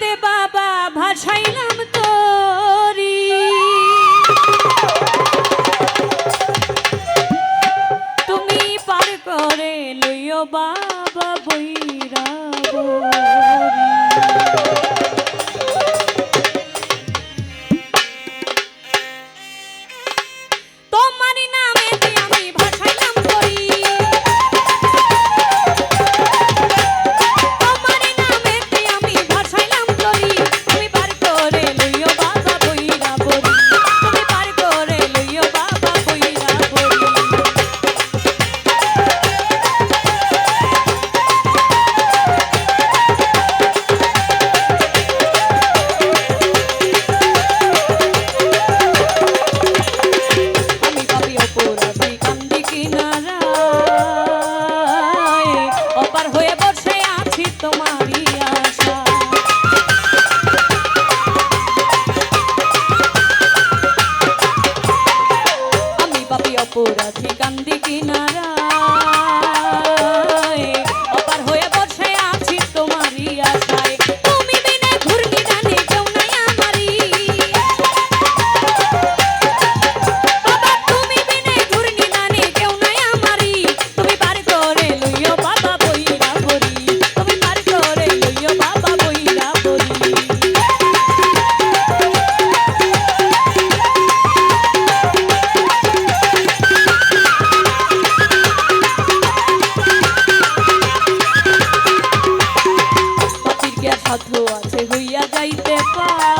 পানিতে বাবা ভাসাইলাম তোরি। তুমি পার করে লইও বা অথো আছে হইয়া যাইতে পার।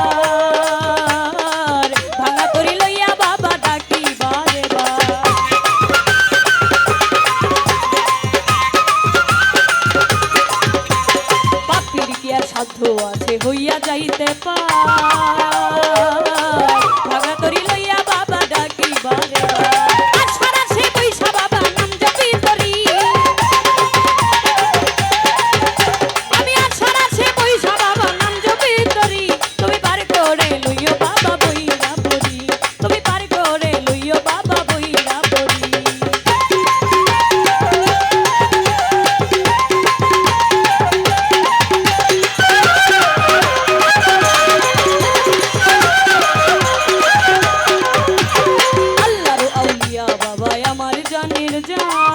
ভাঙা করি লইয়া বাবা ডাকি বারে। পাপির কি আর আছে হইয়া যাইতে পার? আমার জানির যা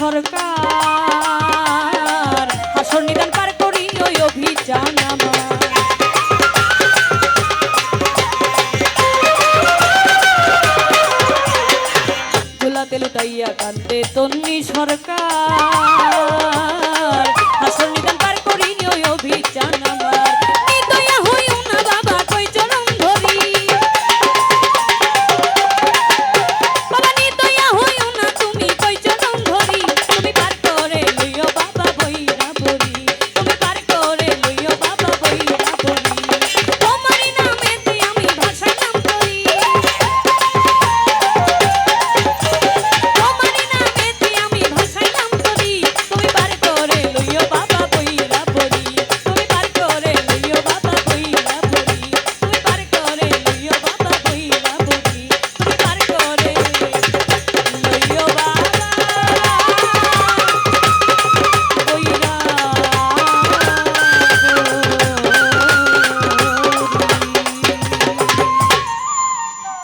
সরকার। হাসর নিদান পার করি ওই অভিযান আমার। গোলা তেলুটাইয়া কান্দে তন্নি সরকার।